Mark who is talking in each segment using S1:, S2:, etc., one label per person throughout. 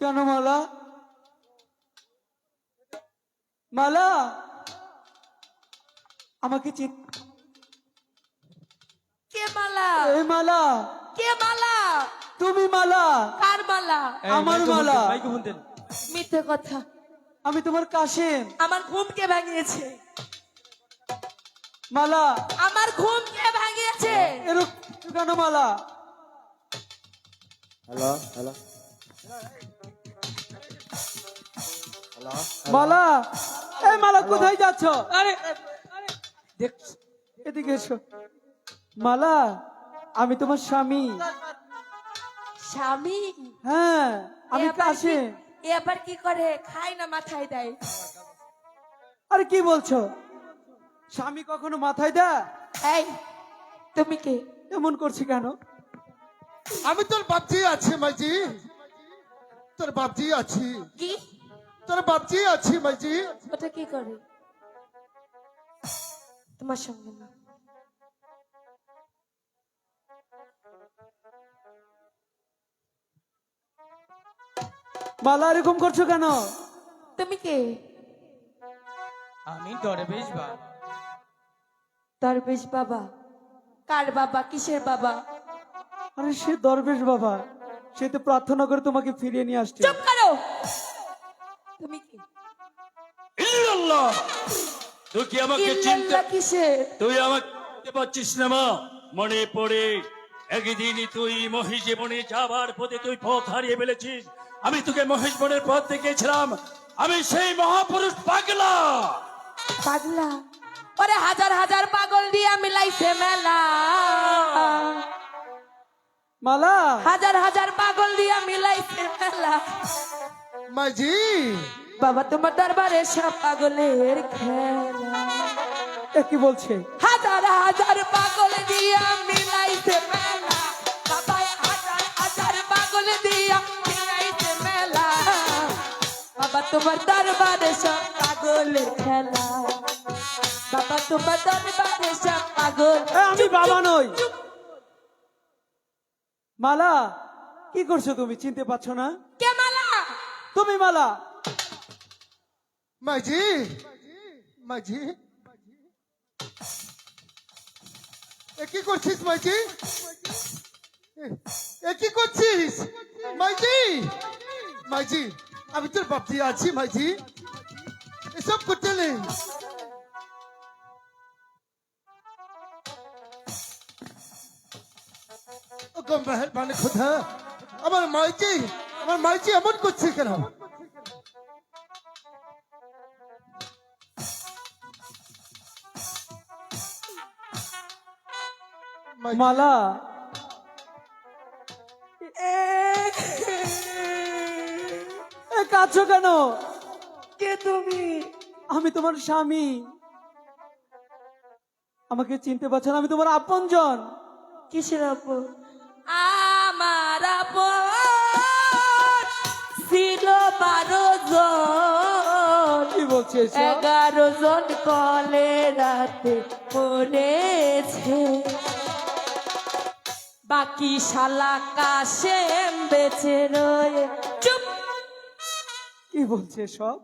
S1: কেন মালা? মালা? আমাকে চিন
S2: কে মালা?
S1: এই মালা।
S2: কে মালা?
S1: তুমি মালা।
S2: কার মালা?
S1: আমার মালা।
S2: মিথ্যে কথা।
S1: আমি তোমার কাশেম।
S2: আমার ঘুম কে ভাঙিয়েছে।
S1: মালা।
S2: আমার ঘুম কে ভাঙিয়েছে
S1: এরকম কেন Mala?
S3: Hello hello hello.
S1: Mala এই মালা কোথায় যাচ্ছ? আরে এদিকে এসো। মালা আমি তোমার স্বামী।
S2: স্বামী?
S1: হ্যাঁ আমি
S2: এ আবার কি- এ আবার কি করে? খায় না মাথায় দেয়।
S1: আরে কি বলছো? স্বামী কখনো মাথায় দেয়?
S2: এই তুমি কে?
S1: এমন করছি কেন?
S3: আমি তোর বাপজি আছি মাইজি। তোর বাপজি আছি।
S2: কি?
S3: তোর বাপজি আছি মাইজি
S2: ওটা কি করে? তোমার সঙ্গে না।
S1: মালা এরকম করছ কেন?
S2: তুমি কে?
S4: আমি দরবেশ বাবা।
S2: দরবেশ বাবা? কার বাবা? কিসের বাবা?
S1: আরে সে দরবেশ বাবা। সে তো প্রার্থনা করে তোমাকে ফিরিয়ে নিয়ে আসছে।
S2: চুপ করো! তুমি কে?
S5: ইল্লাল্লাহ! তুই কি আমাকে চিনতে তুই আমাকে চিনতে পারছিস না মা? মনে পড়ে একদিন তুই মহিষ বনে যাবার পথে তুই পথ হারিয়ে ফেলেছিস। আমি তোকে মহেশ বনের পথ দেখিয়েছিলাম। আমি সেই মহাপুরুষ পাগলা।
S2: পাগলা? ওরে হাজার হাজার পাগল দিয়া মিলাইছে মেলা।
S1: মালা।
S2: হাজার হাজার পাগল দিয়া মিলাইছে মেলা।
S3: মাইজি
S2: বাবা তোমার দরবারে সব পাগলের খেলা।
S1: কি বলছে?
S2: হাজার হাজার পাগল দিয়া মিলাইছে মেলা। বাবা হাজার হাজার পাগল দিয়া মিলাইছে মেলা। বাবা তোমার দরবারে সব পাগলের খেলা। বাবা তোমার দরবারে সব পাগল।
S1: আমি বাবা নই। মালা কি করছ তুমি? চিনতে পারছ না?
S2: কে মালা।
S3: মাইজি মাইজি এ কি করছিস মাইজি কি করছিস? মাইজি মাইজি আমি তোর বাপজি আছি মাইজি এসব করতে নেই। ও গো মেহরবানি খোদা আমার মাইজি আমার মাইজি এমন করছে কেন?
S1: মালা। এ কাঁদছো কেন?
S2: কে তুমি?
S1: আমি তোমার স্বামী। আমাকে চিনতে পারছ না আমি তোমার আপনজন।
S2: কিসের আপন? ছিল বারো জন।
S1: কি বলছে এসব?
S2: এগারো জন কলে রাতে পড়েছে। বাকি শালা কাশেম বেঁচে রয়ে চুপ।
S1: কি বলছে সব?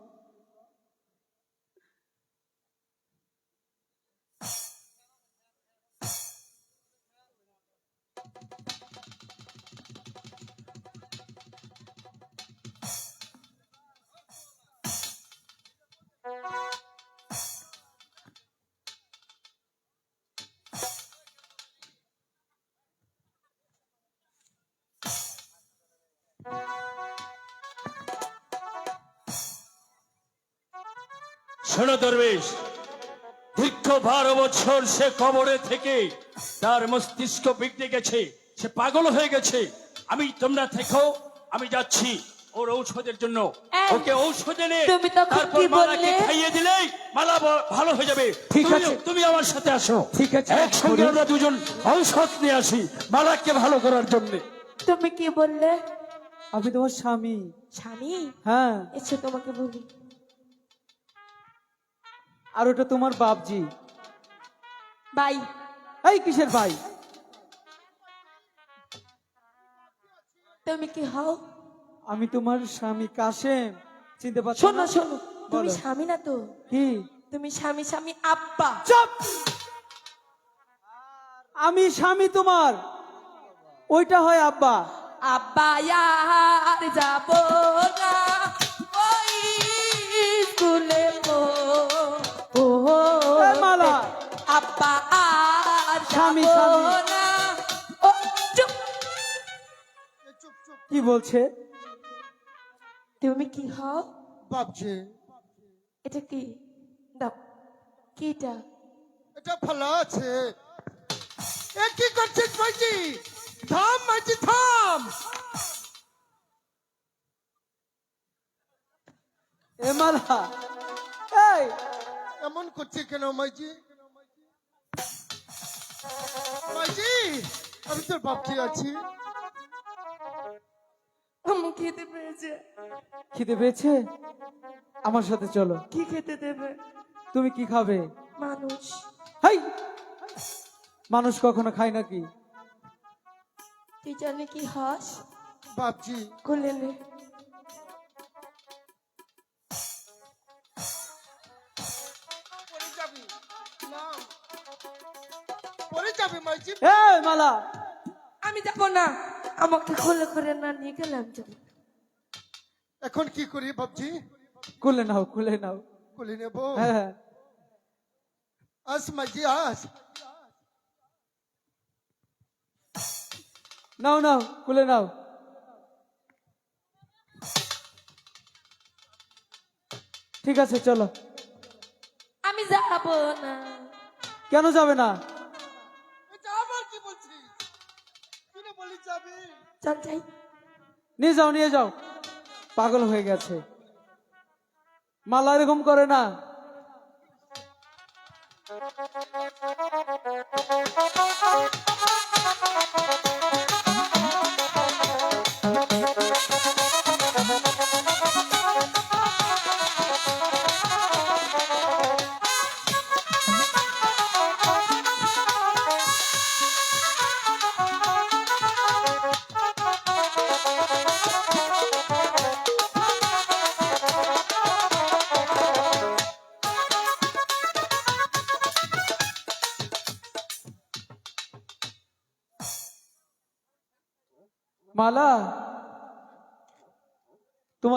S5: শোনো দরবেশ দীর্ঘ বারো বছর সে কবরে থেকে তার মস্তিষ্ক বিগড়ে গেছে, সে পাগল হয়ে গেছে। আমি তোমরা থেকো, আমি যাচ্ছি ওর ঔষধের জন্য। ওকে ঔষধ এনে
S2: তুমি তখন
S5: তারপর
S2: কি বললে?
S5: খাইয়ে দিলেই মালা ভালো হয়ে যাবে।
S1: ঠিক আছে।
S5: তুমি আমার সাথে আসো।
S1: ঠিক আছে।
S5: একসঙ্গে আমরা দুজন ঔষধ নিয়ে আসি মালাকে ভালো করার জন্য।
S2: তুমি কি বললে?
S1: আমি তোমার স্বামী।
S2: স্বামী?
S1: হ্যাঁ।
S2: এসে তোমাকে বলি।
S1: আর ওটা তোমার বাপজি।
S2: বাই।
S1: এই কিসের ভাই
S2: তুমি কি হও?
S1: আমি তোমার স্বামী কাশেম। চিনতে পারছ
S2: শোনো
S1: না?
S2: শোনো তুমি স্বামী না তো?
S1: কি?
S2: তুমি স্বামী স্বামী আব্বা।
S1: চুপ! আমি স্বামী তোমার। ওইটা হয় আব্বা।
S2: আব্বা আর যাব না। ওই স্কুলে
S1: মালা।
S2: আব্বা আর
S1: স্বামী, স্বামী। কি বলছে?
S2: তুমি কি হও
S3: বাপজি
S2: এটা কি দাও কি এটা
S3: এটা ভালো আছে এ কি করছিস মাইজি থাম মাইজি থাম
S1: এ মালা এই
S3: এমন করছে কেন মাইজি মাইজি আমি তোর বাপজি আছি
S2: খেতে পেয়েছে।
S1: খিদে পেয়েছে? আমার সাথে চলো।
S2: কি খেতে দেবে?
S1: তুমি কি খাবে?
S2: মানুষ।
S1: হাই! মানুষ কখনো খায় নাকি
S2: তুই জানে কি হাস
S3: বাপজি
S2: কোলে নে।
S1: মালা!
S2: আমি যাব না। আমাকে কোলে করে না নিয়ে গেলাম যাব
S3: এখন কি করি বাপজি
S1: কুলে নাও কুলে নাও।
S3: কোলে নেব।
S1: হ্যাঁ হ্যাঁ।
S3: আস মাইজি আস।
S1: নাও নাও কুলে নাও। ঠিক আছে চলো।
S2: আমি যাব না।
S1: কেন যাবে না? নিয়ে যাও নিয়ে যাও। পাগল হয়ে গেছে। মালা এরকম করে না।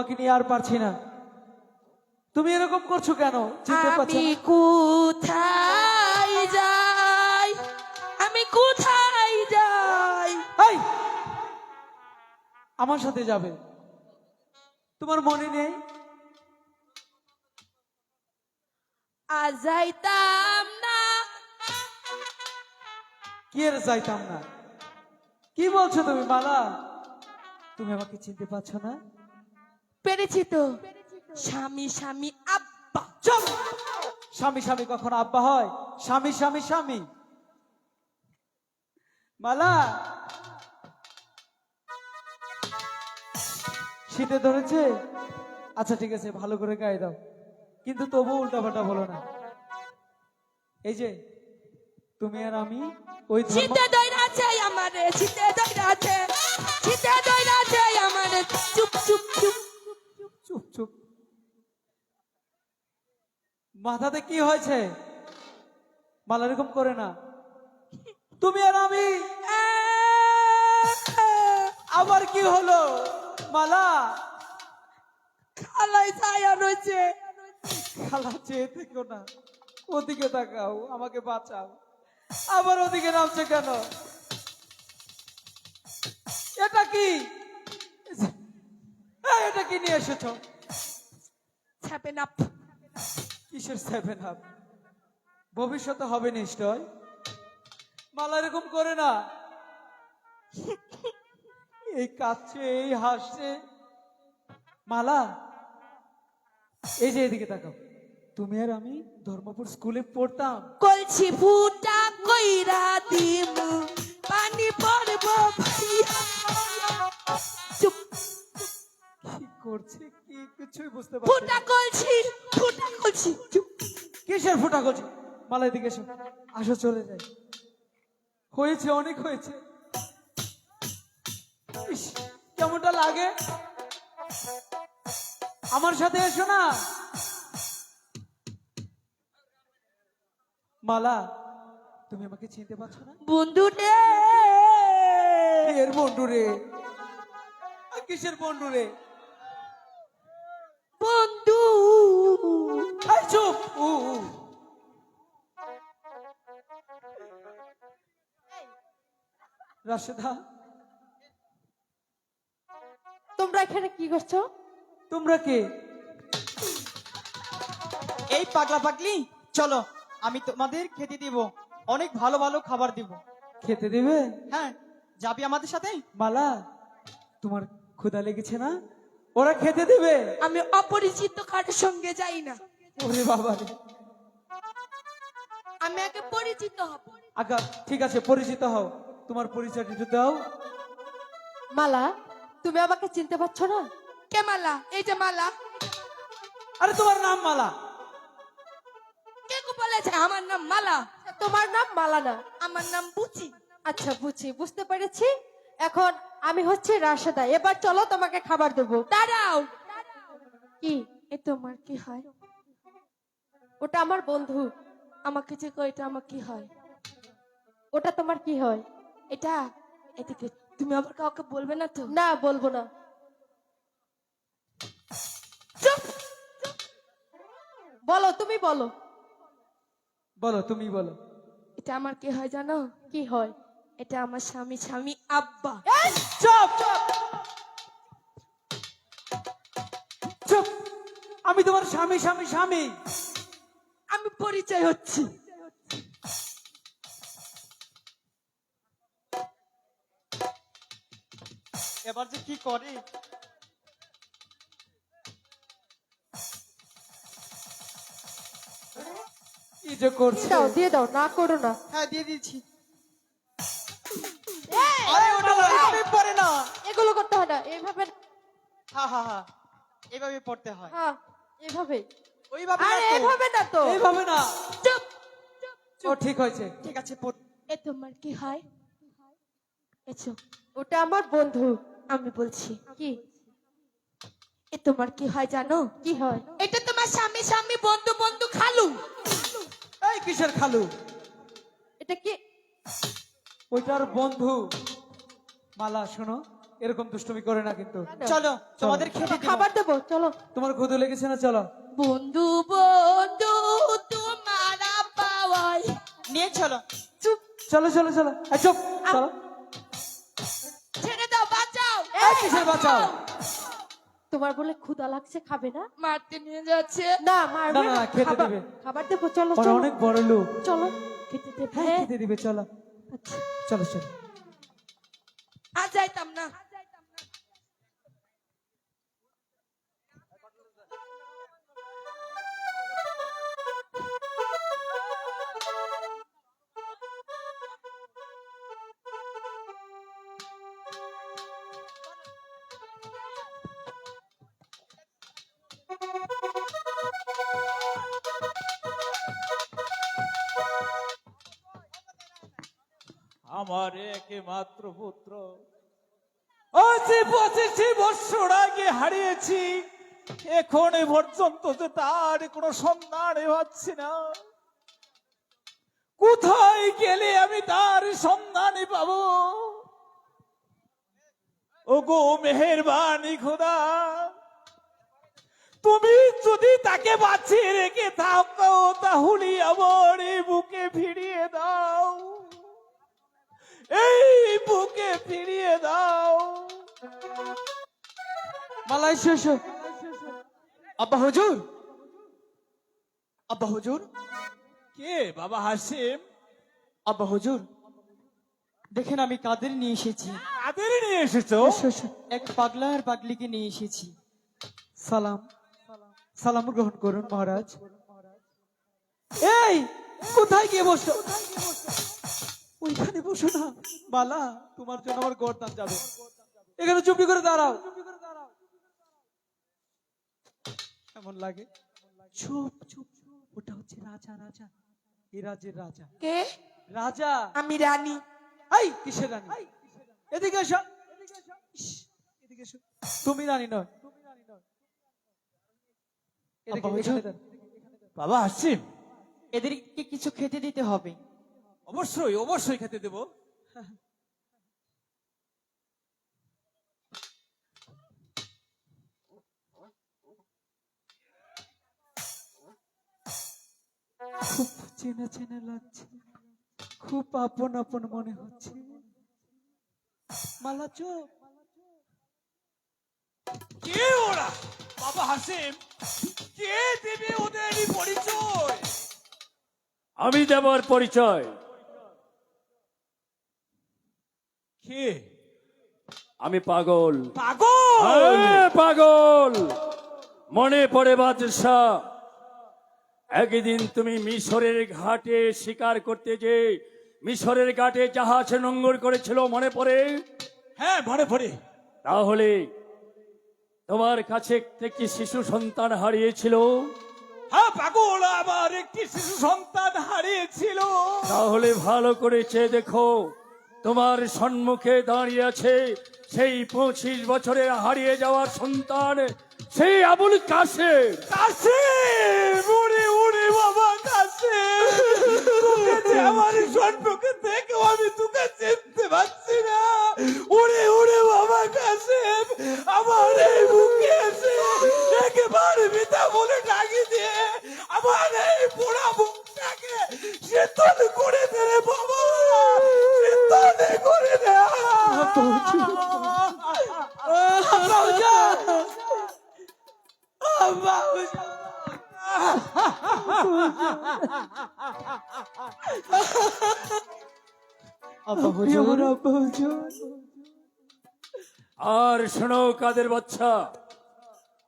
S1: তোমাকে নিয়ে আর পারছি না। তুমি এরকম করছ কেন? চিনতে পারছ
S2: আমি কোথায় যাই? আমি কোথায় যাই?
S1: এই! আমার সাথে যাবে। তোমার মনে নেই?
S2: আর যাইতাম না।
S1: কি আর যাইতাম না? কি বলছো তুমি মালা? তুমি আমাকে চিনতে পারছ না?
S2: পেরেছি তো? স্বামী স্বামী আব্বা
S1: চুপ স্বামী স্বামী কখন আব্বা হয়? স্বামী স্বামী স্বামী। মালা। শীতে ধরেছে? আচ্ছা ঠিক আছে ভালো করে গায়ে দাও। কিন্তু তবু উল্টাপাল্টা বলো না। এই যে তুমি আর আমি ওই
S2: শীতে দইরা আছে আমারে শীতে দইরা আছে শীতে দইরা আছে আমারে। চুপ চুপ চুপ।
S1: চুপ চুপ। মাথাতে কি হয়েছে? মালা এরকম করে না। তুমি আর আমি আবার কি হলো? মালা?
S2: খালাই ছায়া রয়েছে।
S1: খালা চেয়ে থেকো না। ওদিকে তাকাও আমাকে বাঁচাও। আবার ওদিকে নামছে কেন? এটা কি এটা কি? নিয়ে এসেছ?
S2: ছাপে না
S1: কিসের সেভেন আপ ভবিষ্যতে হবে নিশ্চয়। মালা এরকম করে না। এই কাঁদছে এই হাসছে। মালা এই যে এদিকে তাকাও। তুমি আর আমি ধর্মপুর স্কুলে পড়তাম।
S2: কলছি ফুটা কইরা দিম পানি পড়ব
S1: করছে কি কিছুই বুঝতে পারছি
S2: ফুটা। কলছি ফুটা কলছি।
S1: কিসের ফোটা করছি মালা এদিকে এসো। আসো চলে যাই। হয়েছে অনেক হয়েছে। ইস, কেমনটা লাগে? আমার সাথে এসো না। মালা তুমি আমাকে চিনতে পারছ না?
S2: বন্ধু রে।
S1: এর বন্ধু রে? আর কিসের বন্ধু রে? উ। রাশেদা।
S4: তোমরা এখানে কি করছ?
S1: তোমরা কে?
S6: এই পাগলা পাগলি চলো আমি তোমাদের খেতে দিব। অনেক ভালো ভালো খাবার দিব।
S1: খেতে দেবে?
S6: হ্যাঁ যাবি আমাদের সাথে?
S1: মালা তোমার ক্ষুধা লেগেছে না? ওরা খেতে দেবে?
S2: আমি অপরিচিত কারোর সঙ্গে যাই না।
S1: ওরে বাবা রে
S2: আমি আগে পরিচিত হব।
S1: আচ্ছা ঠিক আছে পরিচিত হও। তোমার পরিচয়টা একটু দাও।
S4: মালা তুমি আমাকে চিনতে পারছ না?
S2: কে মালা? এই যে মালা।
S1: আরে তোমার নাম মালা।
S2: কে কো বলেছে? আমার নাম মালা।
S4: তোমার নাম মালা না।
S2: আমার নাম বুচি।
S4: আচ্ছা বুঝতে পেরেছি। এখন আমি হচ্ছে রাশেদা। এবার চলো তোমাকে খাবার দেবো।
S2: দাঁড়াও।
S4: কি?
S2: এ তোমার কি হয়?
S4: ওটা আমার বন্ধু।
S2: আমাকে যে কো এটা আমার কি হয়?
S4: ওটা তোমার কি হয়?
S2: এটা এদিকে তুমি আবার কাউকে বলবে না তো?
S4: না বলব না। বলো তুমি বলো।
S1: বলো তুমি বলো।
S2: এটা আমার কি হয় জানো?
S4: কি হয়?
S2: এটা আমার স্বামী স্বামী আব্বা।
S1: চুপ। চুপ। আমি তোমার স্বামী স্বামী স্বামী।
S2: পরিচয় হচ্ছি।
S6: এবার যে কি করে?
S1: কি যে করছে?
S4: দাও দিয়ে দাও না করো না।
S6: হ্যাঁ দিয়ে দিয়েছি আরে ওটা ওইভাবে পড়ে না।
S4: এগুলো করতে হয় না এইভাবে
S6: হ্যাঁ হ্যাঁ হ্যাঁ এভাবে পড়তে হয়।
S4: হ্যাঁ এভাবে।
S6: ওইভাবে
S4: আরে এভাবে না তো।
S1: এইভাবে না।
S2: চুপ
S1: ও ঠিক হয়েছে।
S6: ঠিক আছে পড়।
S2: এ তোমার কি হয়? এসো
S4: ওটা আমার বন্ধু
S2: আমি বলছি।
S4: কি?
S2: এ তোমার কি হয় জানো?
S4: কি হয়?
S2: এটা তোমার স্বামী স্বামী বন্ধু বন্ধু খালু।
S1: এই কিসের খালু?
S4: এটা কি?
S1: ওইটার বন্ধু। মালা শোনো। এরকম দুষ্টুমি করে না কিন্তু।
S6: চলো তোমাদের খেতে
S4: খাবার দেবো চলো।
S1: তোমার ক্ষুদে লেগেছে না? চলো।
S2: বন্ধু বন্ধু তোমার পাওয়াই
S6: নিয়ে চলো।
S2: চুপ।
S1: চলো চলো চলো। চুপ চলো।
S2: ছেড়ে দাও বাঁচাও।
S1: কিসের বাঁচাও?
S4: তোমার বলে ক্ষুধা লাগছে খাবে না?
S2: মারতে নিয়ে যাচ্ছে।
S4: না মারবে
S1: না, খেতে
S4: খাবার-
S1: দেবে।
S4: খাবার দেবো চলো চলো।
S1: অনেক বড় লোক।
S4: চলো খেতে দেবে।
S1: হ্যাঁ খেতে দিবে চলো।
S4: আচ্ছা।
S1: চলো চলো।
S2: আর যাইতাম না।
S7: আমার একমাত্র পুত্র। পঁচিশটি বৎসর আগে হারিয়েছি। এখন এ পর্যন্ত যে তার কোনো সন্ধান পাচ্ছি না। কোথায় গেলে আমি তার সন্ধানই পাবো? ও গো মেহেরবানি খোদা, তুমি যদি তাকে বাঁচিয়ে রেখে থাকো, তাহলে আমার এই বুকে ফিরিয়ে এই বুকে ফিরিয়ে দাও।
S1: মালা এসো এসো
S6: আব্বা হুজুর? আব্বা হুজুর?
S7: কে বাবা হাসিম?
S6: আব্বা হুজুর দেখেন আমি কাদের নিয়ে এসেছি।
S7: কাদের নিয়ে এসেছ?
S1: এসো এসো
S6: এক পাগলা আর পাগলিকে নিয়ে এসেছি।
S1: সালাম। সালাম গ্রহণ করুন মহারাজ। এই কোথায় গিয়ে বসো ওইখানে বসো না। মালা তোমার জন্য আমার গরদান যাবে। এখানে চুপি করে দাঁড়াও। কেমন লাগে? চুপ চুপ ওটা হচ্ছে রাজা রাজা। এই রাজ্যের রাজা।
S2: কে?
S1: রাজা।
S2: আমি রানী।
S1: এই কিসের রানী? এদিকে এসো। এদিকে এসো। তুমি রানী নয়।
S7: বাবা হাসিম
S6: এদেরকে কিছু খেতে দিতে হবে।
S7: অবশ্যই অবশ্যই খেতে দেবো।
S1: খুব চেনা চেনা লাগছে, খুব আপন আপন মনে হচ্ছে। মালা চোখ
S7: কে ওরা? বাবা হাসিম, কে দেবে ওদের পরিচয়?
S5: আমি দেবার পরিচয়।
S7: কে?
S5: আমি পাগল।
S7: পাগল!
S5: হ্যাঁ, পাগল। মনে পড়ে বাদশাহ একদিন তুমি মিশরের ঘাটে শিকার করতে যে মিশরের ঘাটে জাহাজ নোঙ্গর করেছিল মনে পড়ে?
S7: হ্যাঁ মনে পড়ে।
S5: তাহলে তোমার কাছে একটি শিশু সন্তান হারিয়েছিল?
S7: হ্যাঁ পাগল আমার একটি শিশু সন্তান হারিয়েছিল।
S5: তাহলে ভালো করে চেয়ে দেখো। তোমার সম্মুখে দাঁড়িয়ে আছে সেই পঁচিশ বছরে হারিয়ে যাওয়ার সন্তান সেই আবুল কাশে
S7: কাছে উড়ে উড়ে বাবা তোকে আমার
S5: শোনো কাদের বাচ্চা।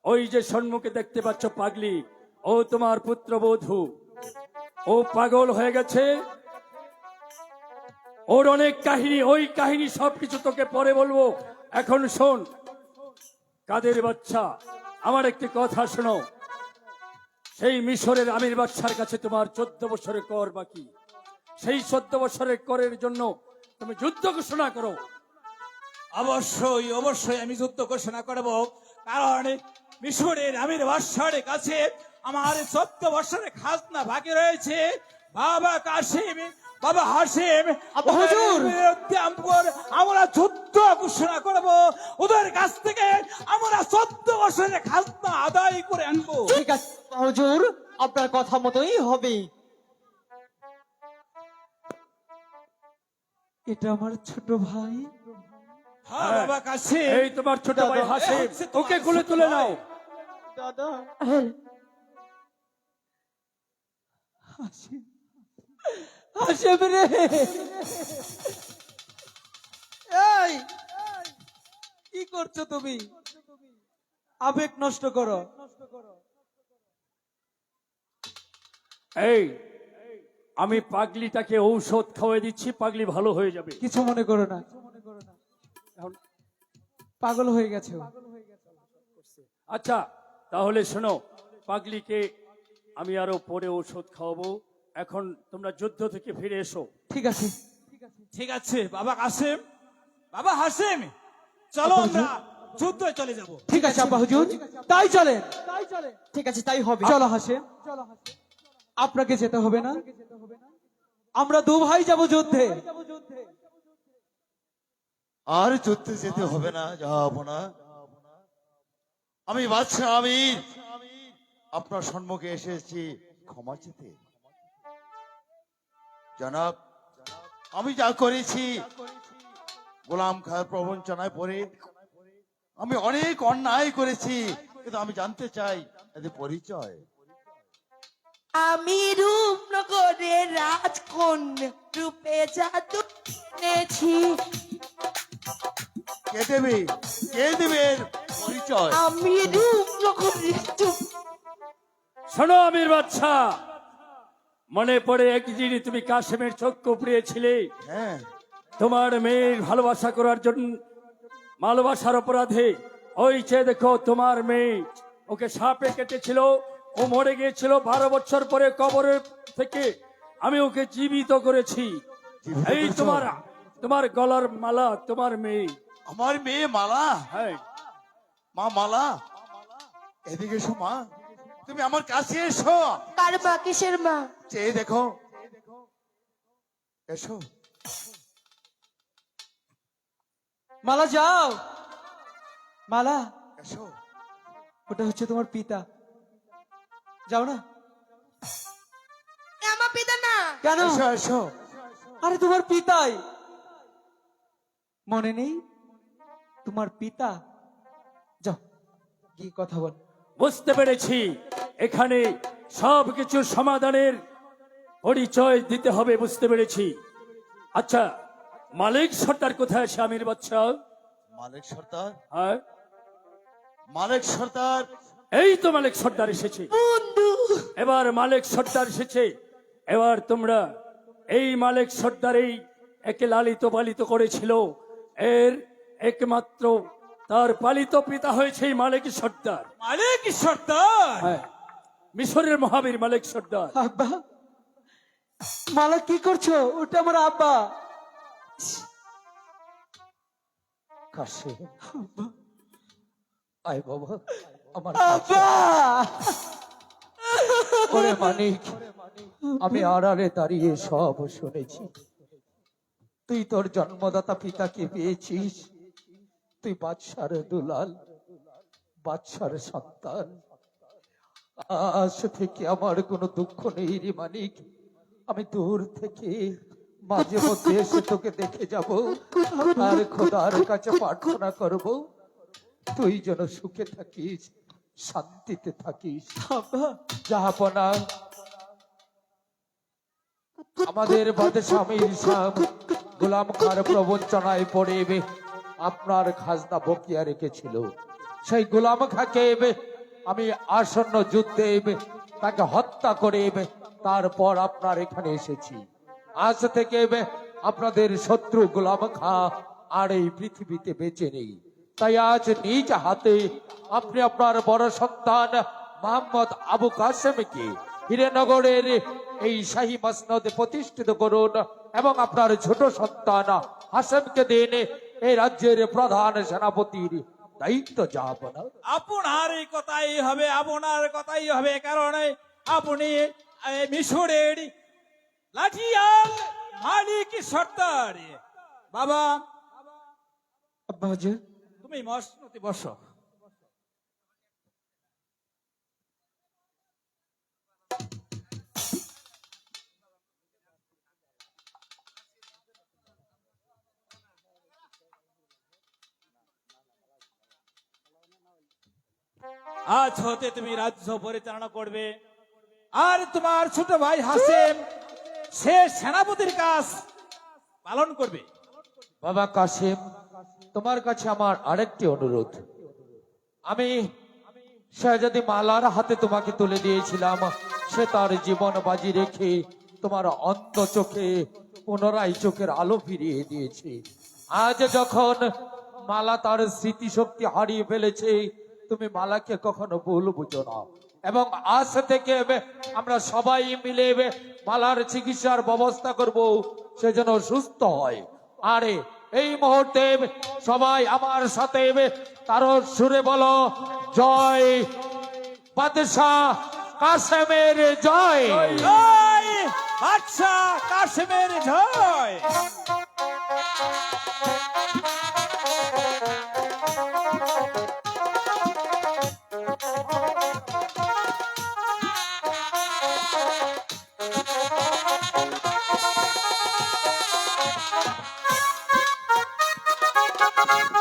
S5: ওই যে সন্মুখে দেখতে পাচ্ছ পাগলি, ও তোমার পুত্র পুত্রবধূ। ও পাগল হয়ে গেছে। ওর অনেক কাহিনী, ওই কাহিনী সবকিছু তোকে পরে বলব। এখন শোন, কাদের বাচ্চা, আমার একটি কথা শোনো। সেই মিশরের আমির বাচ্চার কাছে তোমার চোদ্দ বছরের কর বাকি। সেই চোদ্দ বছরের করের জন্য তুমি যুদ্ধ ঘোষণা করো।
S7: অবশ্যই অবশ্যই আমি যুদ্ধ ঘোষণা করব। কারণ মিশরের আমির বাদশাহের কাছে আমার চোদ্দ বছরের খাজনা বাকি রয়েছে। বাবা কাশিম বাবা হাসিম
S6: হুজুর!
S7: আমরা- যুদ্ধ ঘোষণা করব। ওদের কাছ থেকে আমরা চোদ্দ বছরের খাজনা আদায় করে আনব।
S6: ঠিক আছে হুজুর আপনার কথা মতোই হবে।
S1: এটা আমার ছোট ভাই।
S7: হ্যাঁ বাবা
S5: এই তোমার ছোট ভাই
S7: তোমার
S5: ওকে কোলে তুলে নাও।
S6: দাদা।
S1: হাসিম হাসিম রে। এই কি করছ তুমি? আবেগ নষ্ট করো।
S5: এই আমি পাগলিটাকে ঔষধ খাওয়াই দিচ্ছি পাগলি ভালো হয়ে যাবে।
S1: কিছু মনে করো না। এখন পাগল হয়ে গেছে
S5: আচ্ছা তাহলে শোনো পাগলিকে আমি আরও পরে ওষুধ খাওয়াবো। এখন তোমরা যুদ্ধ থেকে ফিরে এসো।
S1: ঠিক আছে।
S7: ঠিক আছে। বাবা কাসিম। বাবা হাসেম চলো আমরা যুদ্ধে চলে যাব।
S1: ঠিক আছে আব্বা হুজুর। তাই চলে তাই চলে
S6: ঠিক আছে তাই হবে।
S1: চলো হাসেম। আপনাকে যেতে হবে না। আমরা দু ভাই যাব যুদ্ধে।
S3: আর যুদ্ধে যেতে হবে না, যাব না। আমি বাদশাহ আমি আপনার সম্মুখে এসেছি। ক্ষমা চেতে। জনাব, আমি যা করেছি, গোলাম খায়ের প্রবঞ্চনায় পড়ে, আমি অনেক অন্যায় করেছি, কিন্তু আমি জানতে চাই, এদের পরিচয়।
S2: আমি রূপনগরে রাজকন্যা, রূপে জাদু এনেছি।
S3: কে দেবে? কে দেবে পরিচয়?
S2: আমি রূপনগরে চুপ
S5: শোনো আমির বাচ্চা মনে পড়ে একদিন তুমি কাশেমের চোখ কুপড়িয়েছিলে
S3: হ্যাঁ।
S5: তোমার মেয়ের ভালোবাসা করার জন্য ভালোবাসার অপরাধে। ওই চেয়ে দেখো তোমার মেয়ে ওকে সাপে কেটেছিল ও মরে গিয়েছিল বারো বছর পরে কবরের থেকে। আমি ওকে জীবিত করেছি। এই? তোমার তোমার গলার মালা তোমার মেয়ে।
S3: আমার মেয়ে মালা?
S5: হ্যাঁ।
S3: মা মালা? এদিকে এসো মা। তুমি আমার কাছে এসো।
S4: কার মা কিসের মা?
S3: চেয়ে দেখো। এসো।
S1: মালা যাও। মালা।
S3: এসো।
S1: ওটা হচ্ছে তোমার পিতা। যাও না।
S2: আমার পিতা না।
S1: কেন?
S3: এসো এসো।
S1: আরে তোমার পিতাই। মনে নেই? তোমার পিতা? যাও গিয়ে কথা বল।
S5: বুঝতে পেরেছি। এখানে সব কিছুর সমাধানের পরিচয় দিতে হবে বুঝতে পেরেছি। আচ্ছা মালিক সর্দার কোথায় আছে আমির বাচ্চা
S3: মালিক সর্দার?
S5: হ্যাঁ।
S3: মালিক সর্দার?
S5: এই তো মালিক সর্দার এসেছে। এবার মালিক সর্দার এসেছে। এবার তোমরা এই মালিক সর্দারেই একে লালিত পালিত করেছিল। এর একমাত্র তার পালিত পিতা হয়েছে মালিক সর্দার।
S7: মালিক সর্দার?
S5: হ্যাঁ মিশরের মহাবীর মালিক সর্দার।
S1: আব্বা মালা কি করছ? ওটা আমার আব্বা।
S8: কাশে আয় বাবা আমার
S1: আব্বা!
S8: ওরে মানিক আমি আড়ালে দাঁড়িয়ে সব শুনেছি। তুই তোর জন্মদাতা পিতাকে পেয়েছিস। তুই বাদশার দুলাল বাদশার সন্তান। আজ থেকে আমার কোনো দুঃখ নেই রে মানিক। আমি দূর থেকে মাঝে মধ্যে এসে তোকে দেখে যাব আর খোদার কাছে প্রার্থনা করব। তুই যেন সুখে থাকিস শান্তিতে থাকিস। জাহাপনা আমাদের বাদে স্বামীর সাম গোলাম খার প্রবঞ্চনায় পড়ে আপনার খাজনা বকিয়া রেখেছিল। সেই গোলাম খাকে আমি আসন্ন যুদ্ধে এবে, তাকে হত্যা করে এবে, তারপর আপনার এখানে এসেছি। আজ থেকে এবে, আপনাদের শত্রু গোলাম খা আর এই পৃথিবীতে বেঁচে নেই। তাই আজ নিজ হাতে আপনি আপনার বড় সন্তান মোহাম্মদ আবু কাসেমকে হিরেনগরের এই শাহী মসনদে প্রতিষ্ঠিত করুন এবং আপনার ছোট সন্তান হাসেমকে দিন এই রাজ্যের প্রধান সেনাপতির দায়িত্ব যাপন
S7: আপনার এই কথাই হবে আপনার কথাই হবে কারণ আপনি এই মিশরের লাঠিয়াল মালিক সর্দার বাবা তুমি মসনতি বসো আজ হতে তুমি রাজ্য পরিচালনা করবে। আর তোমার ছোট ভাই হাসেম, সে সেনাপতির কাজ পালন করবে।
S8: বাবা কাসেম, তোমার কাছে আমার আরেকটি অনুরোধ। আমি শাহজাদি মালার হাতে তোমাকে তুলে দিয়েছিলাম। সে তার জীবন বাজি রেখে তোমার অন্ত চোখে, পুনরায় চোখের আলো ফিরিয়ে দিয়েছে। আজ যখন মালা তার স্মৃতিশক্তি হারিয়ে ফেলেছে তুমি মালাকে কখনো ভুল বুঝো না। এবং আজ থেকে আমরা সবাই মিলে মালার চিকিৎসার ব্যবস্থা করব, সে যেন সুস্থ হয়। আরে, এই মুহূর্তে সবাই আমার সাথে তার সুরে বলো, জয় বাদশাহ কাসেমের জয়
S7: বাদশাহ কাশ্মীর জয়। Thank you.